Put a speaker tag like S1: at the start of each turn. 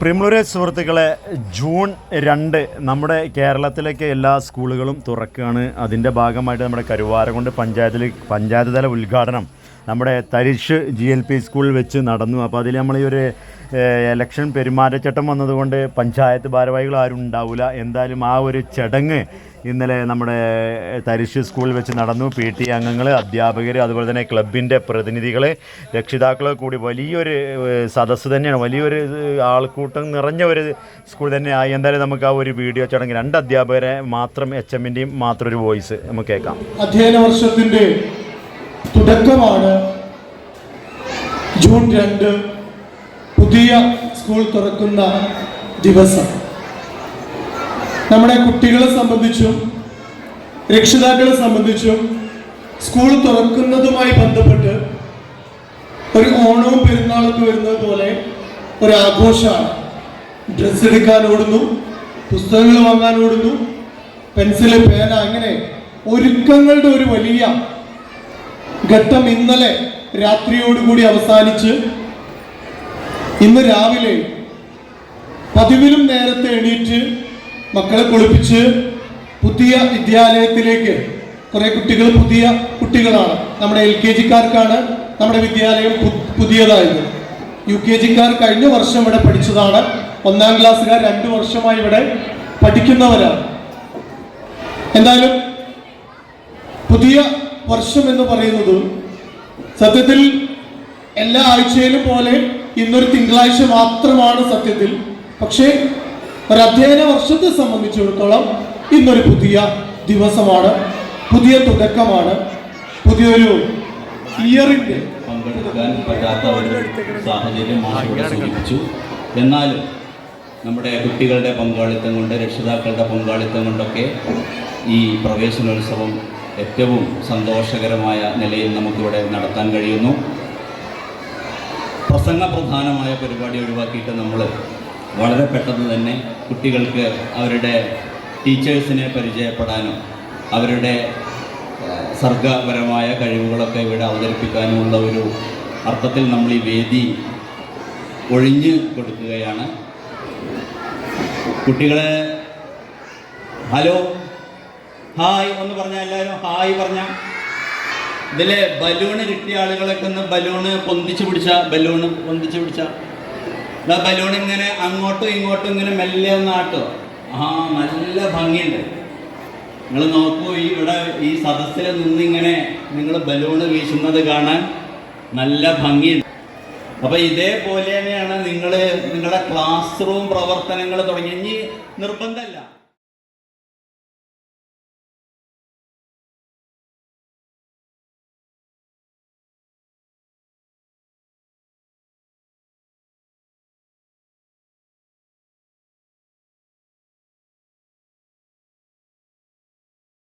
S1: പ്രിയമുള്ളവരെ സുഹൃത്തുക്കളെ ജൂൺ രണ്ട് നമ്മുടെ കേരളത്തിലേക്ക് എല്ലാ സ്കൂളുകളും തുറക്കുകയാണ്. അതിന്റെ ഭാഗമായിട്ട് നമ്മുടെ കരുവാരകുണ്ട് പഞ്ചായത്തിൽ പഞ്ചായത്ത് തല ഉദ്ഘാടനം നമ്മുടെ തരിശ് ജി എൽ പി സ്കൂളിൽ വെച്ച് നടന്നു. അപ്പോൾ അതിൽ നമ്മൾ ഈ ഒരു എലക്ഷൻ പെരുമാറ്റച്ചട്ടം വന്നതുകൊണ്ട് പഞ്ചായത്ത് ഭാരവാഹികൾ ആരും ഉണ്ടാവില്ല എന്തായാലും ആ ഒരു ചടങ്ങ് ഇന്നലെ നമ്മുടെ തരിശ് സ്കൂളിൽ വെച്ച് നടന്നു. പി ടി അംഗങ്ങൾ അധ്യാപകർ അതുപോലെ തന്നെ ക്ലബിന്റെ പ്രതിനിധികൾ രക്ഷിതാക്കൾ കൂടി വലിയൊരു സദസ്സ് തന്നെയാണ്. വലിയൊരു ആൾക്കൂട്ടം നിറഞ്ഞ ഒരു സ്കൂൾ തന്നെയായി. എന്തായാലും നമുക്ക് ആ ഒരു വീഡിയോ ചടങ്ങ് രണ്ട് അധ്യാപകരെ മാത്രം എച്ച് എമ്മിന്റെയും മാത്രം ഒരു വോയിസ് നമുക്ക് കേൾക്കാം.
S2: അധ്യയന വർഷത്തിന്റെ തുടക്കമാണ് ജൂൺ രണ്ട്. പുതിയ സ്കൂൾ തുറക്കുന്ന ദിവസം. നമ്മുടെ കുട്ടികളെ സംബന്ധിച്ചും രക്ഷിതാക്കളെ സംബന്ധിച്ചും സ്കൂൾ തുറക്കുന്നതുമായി ബന്ധപ്പെട്ട് ഒരു ഓണവും പെരുന്നാളൊക്കെ വരുന്നത് പോലെ ഒരു ആഘോഷമാണ്. ഡ്രസ്സ് എടുക്കാൻ ഓടുന്നു പുസ്തകങ്ങൾ വാങ്ങാൻ ഓടുന്നു പെൻസിൽ പേന അങ്ങനെ ഒരുക്കങ്ങളുടെ ഒരു വലിയ ഘട്ടം ഇന്നലെ രാത്രിയോടുകൂടി അവസാനിച്ച് ഇന്ന് രാവിലെ പതിവിലും നേരത്തെ എണീറ്റ് മക്കളെ കുളിപ്പിച്ച് പുതിയ വിദ്യാലയത്തിലേക്ക് കുറെ കുട്ടികൾ പുതിയ കുട്ടികളാണ്. നമ്മുടെ എൽ കെ ജിക്കാർക്കാണ് നമ്മുടെ വിദ്യാലയം പുതിയതായത്. യു കെ ജിക്കാർ കഴിഞ്ഞ വർഷം ഇവിടെ പഠിച്ചതാണ്. ഒന്നാം ക്ലാസ്സുകാർ രണ്ടു വർഷമായി ഇവിടെ പഠിക്കുന്നവരാണ്. എന്തായാലും പുതിയ വർഷം എന്ന് പറയുന്നത് സത്യത്തിൽ എല്ലാ ആഴ്ചയിലും പോലെ ഇന്നൊരു തിങ്കളാഴ്ച മാത്രമാണ് സത്യത്തിൽ. പക്ഷേ ഒരു അധ്യയന വർഷത്തെ സംബന്ധിച്ചിടത്തോളം ഇന്നൊരു പുതിയ ദിവസമാണ് പുതിയ തുടക്കമാണ് പുതിയൊരു
S3: സൂചിപ്പിച്ചു. എന്നാലും നമ്മുടെ കുട്ടികളുടെ പങ്കാളിത്തം കൊണ്ട് രക്ഷിതാക്കളുടെ പങ്കാളിത്തം കൊണ്ടൊക്കെ ഈ പ്രവേശനോത്സവം ഏറ്റവും സന്തോഷകരമായ നിലയിൽ നമുക്കിവിടെ നടത്താൻ കഴിയുന്നു. പ്രസംഗ പ്രധാനമായ പരിപാടി ഒഴിവാക്കിയിട്ട് നമ്മൾ വളരെ പെട്ടെന്ന് തന്നെ കുട്ടികൾക്ക് അവരുടെ ടീച്ചേഴ്സിനെ പരിചയപ്പെടാനും അവരുടെ സർഗപരമായ കഴിവുകളൊക്കെ ഇവിടെ അവതരിപ്പിക്കാനുമുള്ള ഒരു അർത്ഥത്തിൽ നമ്മൾ ഈ വേദി ഒഴിഞ്ഞ് കൊടുക്കുകയാണ്. കുട്ടികളെ ഹലോ ഹായ് ഒന്ന് പറഞ്ഞ എല്ലാവരും ഹായ് പറഞ്ഞ. ഇതിലെ ബലൂണ് കിട്ടിയ ആളുകളൊക്കെ ഒന്ന് ബലൂണ് പൊന്തിച്ചു പിടിച്ച ബലൂണ് പൊന്തിച്ചു പിടിച്ച. ബലൂൺ ഇങ്ങനെ അങ്ങോട്ടും ഇങ്ങോട്ടും ഇങ്ങനെ മെല്ലെ ഒന്ന് ആട്ടോ. ആ നല്ല ഭംഗിയുണ്ട്. നിങ്ങൾ നോക്കൂ ഈ ഇവിടെ ഈ സദസ്സിൽ നിന്നിങ്ങനെ നിങ്ങൾ ബലൂണ് വീശുന്നത് കാണാൻ നല്ല ഭംഗിയുണ്ട്. അപ്പൊ ഇതേപോലെ തന്നെയാണ് നിങ്ങൾ നിങ്ങളുടെ ക്ലാസ് റൂം പ്രവർത്തനങ്ങൾ തുടങ്ങി. ഇനി നിർബന്ധമല്ല